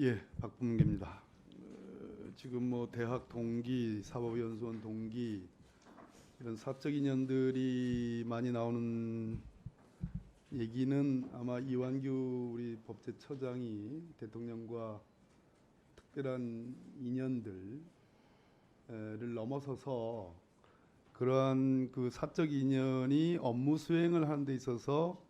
예, 박범계입니다. 어, 지금 뭐 대학 동기, 사법연수원 동기 이런 사적 인연들이 많이 나오는 얘기는 아마 이완규 우리 법제처장이 대통령과 특별한 인연들을 넘어서서 그러한 그 사적 인연이 업무 수행을 하는 데 있어서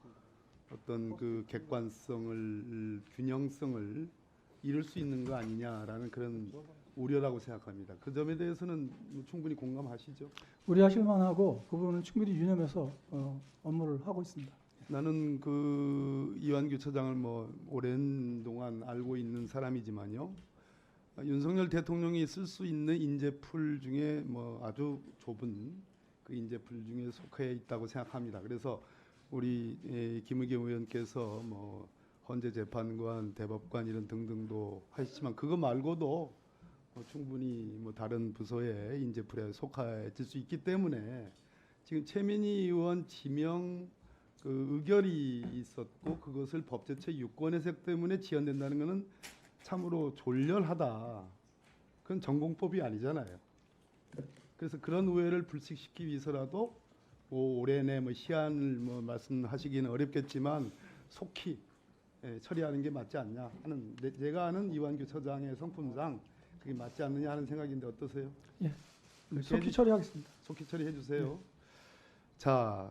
어떤 그 객관성을 균형성을 이룰 수 있는 거 아니냐라는 그런 우려라고 생각합니다. 그 점에 대해서는 뭐 충분히 공감하시죠? 우려하실 만하고 그 부분은 충분히 유념해서 어, 업무를 하고 있습니다. 나는 그 이완규 처장을 뭐 오랜 동안 알고 있는 사람이지만요. 아, 윤석열 대통령이 쓸 수 있는 인재풀 중에 뭐 아주 좁은 그 인재풀 중에 속해 있다고 생각합니다. 그래서 우리 에, 김의겸 의원께서 뭐 헌재 재판관, 대법관 이런 등등도 하시지만 그거 말고도 뭐 충분히 뭐 다른 부서의 인재풀에 속해질 수 있기 때문에 지금 최민희 의원 지명 그 의결이 있었고 그것을 법제처 유권 해석 때문에 지연된다는 것은 참으로 졸렬하다. 그건 전공법이 아니잖아요. 그래서 그런 우회를 불식시키기 위해서라도 뭐 올해 내뭐 시한을 뭐 말씀하시기는 어렵겠지만 속히 예, 처리하는 게 맞지 않냐 하는 내- 제가 아는 이완규 처장의 성품상 그게 맞지 않느냐 하는 생각인데 어떠세요? 네, 그 속히 처리하겠습니다. 속히 처리해 주세요. 자,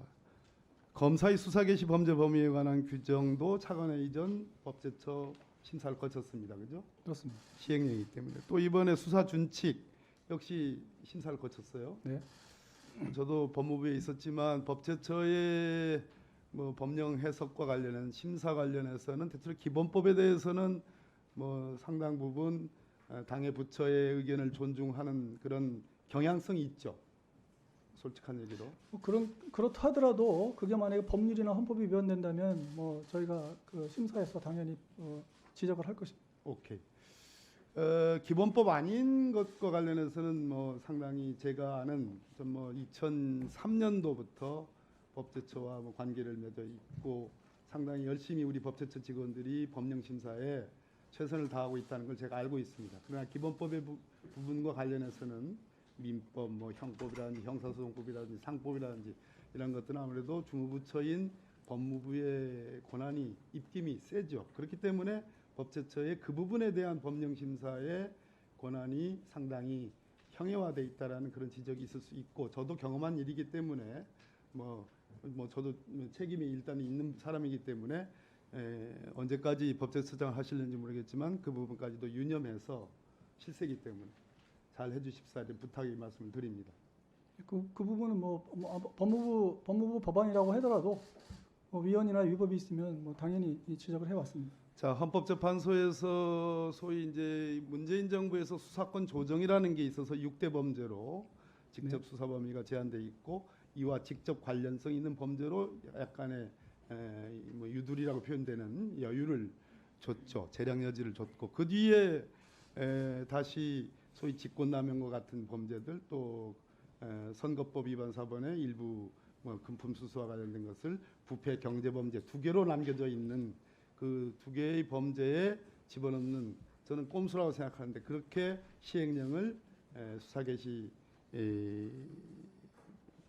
검사의 수사 개시 범죄 범위에 관한 규정도 차관회 이전 법제처 심사를 거쳤습니다. 그죠? 그렇습니다. 시행령이기 때문에 또 이번에 수사 준칙 역시 심사를 거쳤어요. 네. 저도 법무부에 있었지만 법제처의 뭐 법령 해석과 관련한 심사 관련해서는 대체로 기본법에 대해서는 뭐 상당 부분 어, 당의 부처의 의견을 존중하는 그런 경향성이 있죠. 솔직한 얘기로. 뭐 그런 그렇다 하더라도 그게 만약에 법률이나 헌법이 위반된다면 뭐 저희가 그 심사에서 당연히 어, 지적을 할 것입니다. 오케이. 어, 기본법 아닌 것과 관련해서는 뭐 상당히 제가 아는 좀뭐 2003년도부터 법제처와 뭐 관계를 맺어 있고 상당히 열심히 우리 법제처 직원들이 법령 심사에 최선을 다하고 있다는 걸 제가 알고 있습니다. 그러나 기본법의 부, 부분과 관련해서는 민법, 뭐 형법이라든지 형사소송법이라든지 상법이라든지 이런 것들은 아무래도 주무부처인 법무부의 권한이 입김이 세죠. 그렇기 때문에 법제처의 그 부분에 대한 법령 심사의 권한이 상당히 형해화돼 있다라는 그런 지적이 있을 수 있고 저도 경험한 일이기 때문에 뭐, 뭐 저도 책임이 일단 있는 사람이기 때문에 에, 언제까지 법제처장 하실는지 모르겠지만 그 부분까지도 유념해서 실세기 때문에 잘 해주십사 이런 부탁의 말씀을 드립니다. 그, 그 부분은 뭐, 뭐 법무부 법무부 법안이라고 하더라도 뭐 위헌이나 위법이 있으면 뭐 당연히 이 지적을 해왔습니다. 자 헌법재판소에서 소위 이제 문재인 정부에서 수사권 조정이라는 게 있어서 6대 범죄로 직접 수사 범위가 제한돼 있고 이와 직접 관련성 있는 범죄로 약간의 에, 뭐 유두리라고 표현되는 여유를 줬죠. 재량 여지를 줬고 그 뒤에 에, 다시 소위 직권남용과 같은 범죄들 또 에, 선거법 위반 사본의 일부 뭐 금품 수수와 관련된 것을 부패 경제 범죄 두 개로 남겨져 있는 그 두 개의 범죄에 집어넣는 저는 꼼수라고 생각하는데 그렇게 시행령을 에, 수사 개시 에,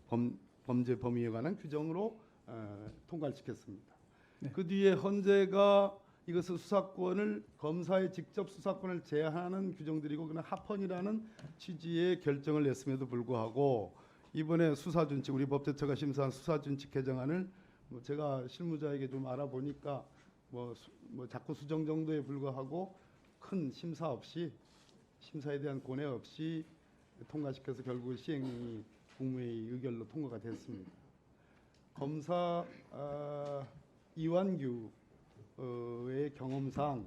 범, 범죄 범위에 관한 규정으로 어, 통과를 시켰습니다. 네. 그 뒤에 헌재가 이것을 수사권을 검사의 직접 수사권을 제한하는 규정들이고 그는 합헌이라는 취지의 결정을 냈음에도 불구하고 이번에 수사준칙 우리 법제처가 심사한 수사준칙 개정안을 뭐 제가 실무자에게 좀 알아보니까 뭐, 수, 뭐 자꾸 수정 정도에 불과하고 큰 심사 없이 심사에 대한 고뇌 없이 통과시켜서 결국 시행령이 국무회의 의결로 통과가 됐습니다. 검사 아, 이완규의 경험상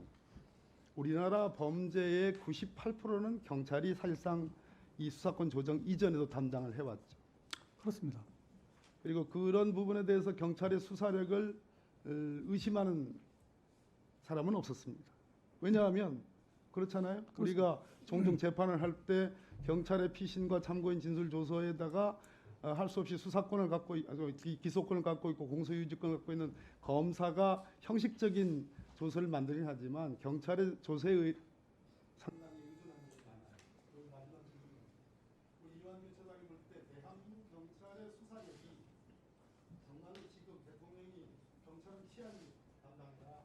우리나라 범죄의 98%는 경찰이 사실상 이 수사권 조정 이전에도 담당을 해왔죠. 그렇습니다. 그리고 그런 부분에 대해서 경찰의 수사력을 어, 의심하는 사람은 없었습니다. 왜냐하면 그렇잖아요. 우리가 종종 재판을 할 때 경찰의 피신과 참고인 진술 조서에다가 어, 할수 없이 수사권을 갖고 기소권을 갖고 있고 공소유지권을 갖고 있는 검사가 형식적인 조서를 만들긴 하지만 경찰의 조세의 상당히 의존하는 것이 많아요당이다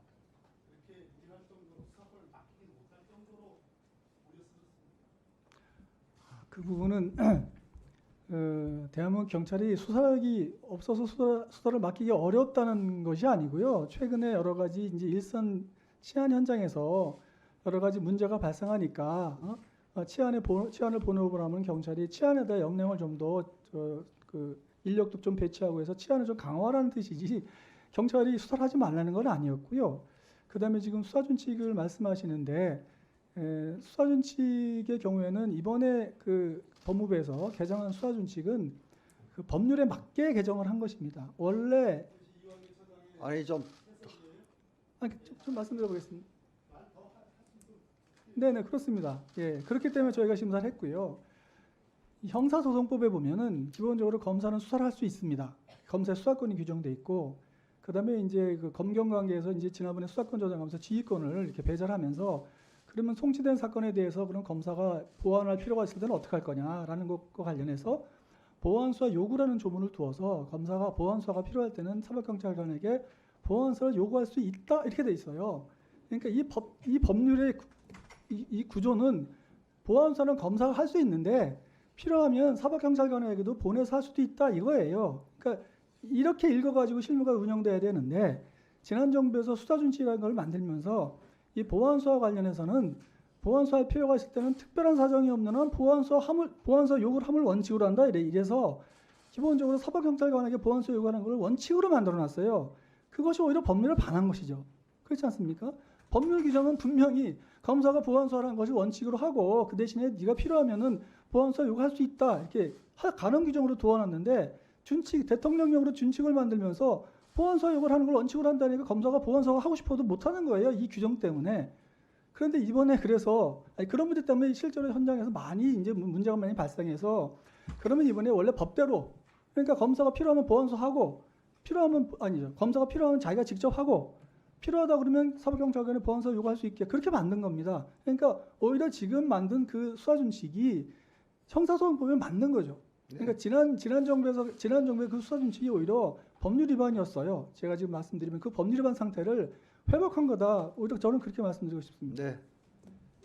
이렇게 얘기할 정도로 수사권을 맡기지 못할 정도로 우려스럽습니다. 그 부분은 어, 대한민국 경찰이 수사력이 없어서 수사, 수사 를 맡기기 어렵다는 것이 아니고요. 최근에 여러 가지 이제 일선 치안 현장에서 여러 가지 문제가 발생하니까 어? 어, 치안에 보, 치안을 본업을 하면 경찰이 치안에다 역량을 좀 더그 인력도 좀 배치하고 해서 치안을 좀 강화하라는 뜻이지 경찰이 수사를 하지 말라는 건 아니었고요. 그다음에 지금 수사 준칙을 말씀하시는데 에, 수사준칙의 경우에는 이번에 그 법무부에서 개정한 수사준칙은 그 법률에 맞게 개정을 한 것입니다. 원래 아니 좀 아, 좀, 좀 말씀드려 보겠습니다. 네네 그렇습니다. 예 그렇기 때문에 저희가 심사를 했고요. 이 형사소송법에 보면은 기본적으로 검사는 수사를 할 수 있습니다. 검사의 수사권이 규정돼 있고 그다음에 이제 그 검경 관계에서 이제 지난번에 수사권 조정하면서 지휘권을 이렇게 배제하면서 그러면 송치된 사건에 대해서 그럼 검사가 보완할 필요가 있을 때는 어떻게 할 거냐라는 것과 관련해서 보완 수사 요구라는 조문을 두어서 검사가 보완 수사가 필요할 때는 사법경찰관에게 보완 수사를 요구할 수 있다 이렇게 돼 있어요. 그러니까 이 법 이 법률의 구- 이, 이 구조는 보완 수사는 검사가 할 수 있는데 필요하면 사법경찰관에게도 보내서 할 수도 있다 이거예요. 그러니까 이렇게 읽어가지고 실무가 운영돼야 되는데 지난 정부에서 수사준칙이라는 걸 만들면서 이 보안 수사 관련해서는 수사할 필요가 있을 때는 특별한 사정이 없는 한 보안 수사 함을 보안 수사 요구를 함을 원칙으로 한다 이래 이래서 기본적으로 사법 경찰관에게 보안 수사 요구하는 걸 원칙으로 만들어 놨어요. 그것이 오히려 법률에 반한 것이죠. 그렇지 않습니까? 법률 규정은 분명히 검사가 보안 수사라는 것을 원칙으로 하고 그 대신에 네가 필요하면은 보안 수사 요구할 수 있다 이렇게 하- 가능 규정으로 두어놨는데 준칙 대통령령으로 준칙을 만들면서 보안 수사 요구를 하는 걸 원칙으로 한다니까 검사가 수사 하고 싶어도 못 하는 거예요 이 규정 때문에 그런데 이번에 그래서 그런 문제 때문에 실제로 현장에서 많이 이제 문- 문제가 많이 발생해서 그러면 이번에 원래 법대로 그러니까 검사가 필요하면 수사 하고 필요하면 아니죠 검사가 필요하면 자기가 직접 하고 필요하다 그러면 사법경찰관에 수사 요구할 수 있게 그렇게 만든 겁니다. 그러니까 오히려 지금 만든 그 수사 준칙이 형사소송법에 맞는 거죠. 그러니까 지난 지난 정부에서 지난 정부의 그 수사 준칙이 오히려 법률 위반이었어요. 제가 지금 말씀드리면 그 법률 위반 상태를 회복한 거다. 오히려 저는 그렇게 말씀드리고 싶습니다. 네